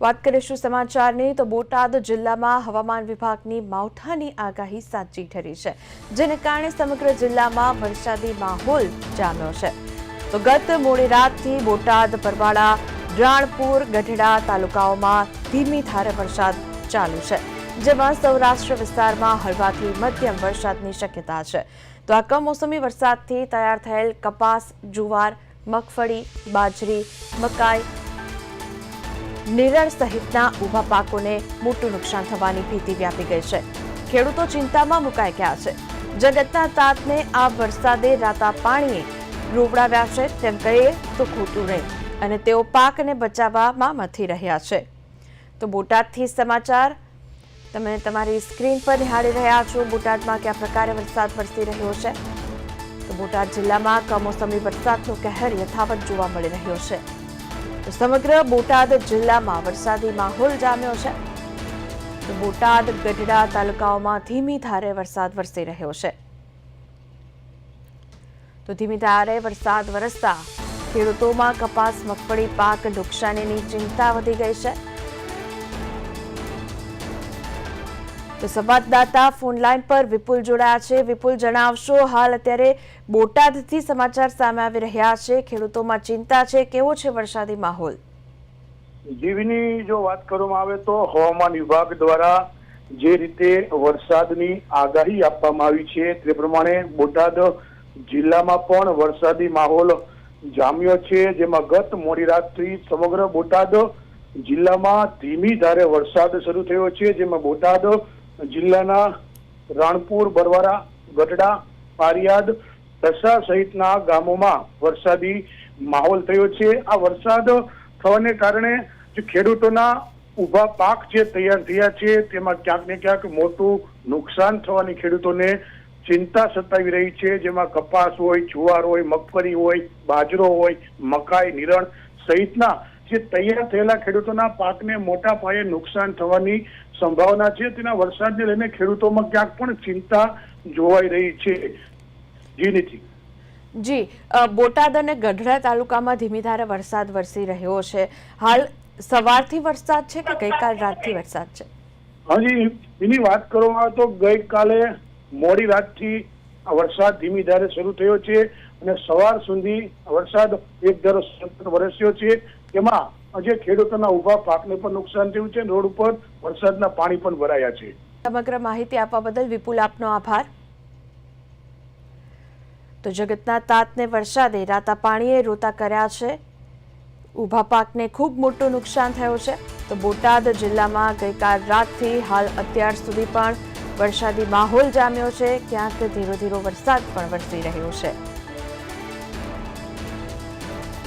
વાત કરીશું સમાચારની, તો બોટાદ જિલ્લામાં હવામાન વિભાગની માવઠાની આગાહી સાચી ઠરી છે, જેને કારણે સમગ્ર જિલ્લામાં વરસાદી માહોલ જામ્યો છે. તો ગત મોડી રાતથી બોટાદ પરવાળા રાણપુર, ગઢડા તાલુકાઓમાં ધીમી ધારે વરસાદ ચાલુ છે, જેમાં સૌરાષ્ટ્ર વિસ્તારમાં હળવાથી મધ્યમ વરસાદની શક્યતા છે. તો આ કમોસમી વરસાદથી તૈયાર થયેલ કપાસ, જુવાર, મગફળી, બાજરી, મકાઈ નિરણ સહિતના ઊભા પાકોને મોટું નુકસાન થવાની ભીતિ વ્યાપી ગઈ છે. ખેડૂતો ચિંતામાં મુકાઈ ગયા છે. જગતના તાતને આ વરસાદે રાતા પાણીએ રોવડાવ્યા છે તેમ કહીએ તો ખોટું નહીં અને તેઓ પાકને બચાવવામાં મથી રહ્યા છે. તો બોટાદથી સમાચાર. તમે તમારી સ્ક્રીન પર નિહાળી રહ્યા છો બોટાદમાં કયા પ્રકારે વરસાદ વરસી રહ્યો છે? તો બોટાદ જિલ્લામાં કમોસમી વરસાદનો કહેર યથાવત જોવા મળી રહ્યો છે. સમગ્ર બોટાદ જિલ્લામાં વરસાદી માહોલ જામ્યો છે. તો બોટાદ ગઢડા તાલુકાઓમાં ધીમી ધારે વરસાદ વરસી રહ્યો છે. તો ધીમી ધારે વરસાદ વરસતા ખેડૂતોમાં કપાસ, મગફળી, પાક નુકસાનીની ચિંતા વધી ગઈ છે. તો સંવાદદાતા ફોનલાઈન પર વિપુલ જોડાયા છે. વિપુલ, જણાવશો, હાલ અત્યારે બોટાદથી સમાચાર સામે આવી રહ્યા છે. ખેડૂતોમાં ચિંતા છે. કેવો છે વરસાદી માહોલ? જીવની જો વાત કરવામાં આવે તો હવામાન વિભાગ દ્વારા જે રીતે વરસાદની આગાહી આપવામાં આવી છે તે પ્રમાણે બોટાદ જિલ્લામાં પણ વરસાદી માહોલ જામ્યો છે. જેમાં ગત મોડી રાતથી સમગ્ર બોટાદ જિલ્લામાં ધીમી ધારે વરસાદ શરૂ થયો છે. જેમાં બોટાદ જિલ્લાના રાણપુર, બરવારા, ગઢડા, પારિયાદ, દસા સહિતના ગામોમાં વરસાદી માહોલ થયો છે. આ વરસાદ થવાને કારણે જે ખેડૂતોના ઊભા પાક જે તૈયાર થયા છે, તેમાં ક્યાંક ને ક્યાંક મોટું નુકસાન થવાની ખેડૂતોને ચિંતા સતાવી રહી છે. જેમાં કપાસ હોય, જુવાર હોય, મગફળી હોય, બાજરો હોય, મકાઈ, નિરણ સહિતના જે તૈયાર થયેલા ખેડૂતોના પાકને મોટા પાયે નુકસાન થવાની સંભાવના છે. તેના વરસાદને લઈને ખેડૂતોમાં ક્યાંક પણ ચિંતા જોવાઈ રહી છે. જી નીતિ જી બોટાદ અને ગઢડા તાલુકામાં ધીમી ધારે વરસાદ વરસી રહ્યો છે. હાલ સવારથી વરસાદ છે કે ગઈકાલ રાતથી વરસાદ છે? હાજી એની વાત કરવામાં આવે તો ગઈકાલે મોડી રાતથી આ વરસાદ ધીમી ધારે શરૂ થયો છે. અને સવાર સુધી વરસાદ એક ધારો વરસ્યો છે. તેમાં આજે ખેડૂતોના ઊભા પાકને પણ નુકસાન થયું છે. રોડ ઉપર વરસાદના પાણી પણ ભરાયા છે. સમગ્ર માહિતી આપવા બદલ વિપુલ આપનો આભાર. તો જગતના તાતને વરસાદે રાતા પાણીએ રોતા કર્યા છે. ઊભા પાકને ખૂબ મોટું નુકસાન થયું છે. તો બોટાદ જિલ્લામાં ગઈકાલ રાતથી હાલ અત્યાર સુધી પણ વરસાદી માહોલ જામ્યો છે. ક્યાંક ધીરો ધીરો વરસાદ પણ વરસી રહ્યો છે.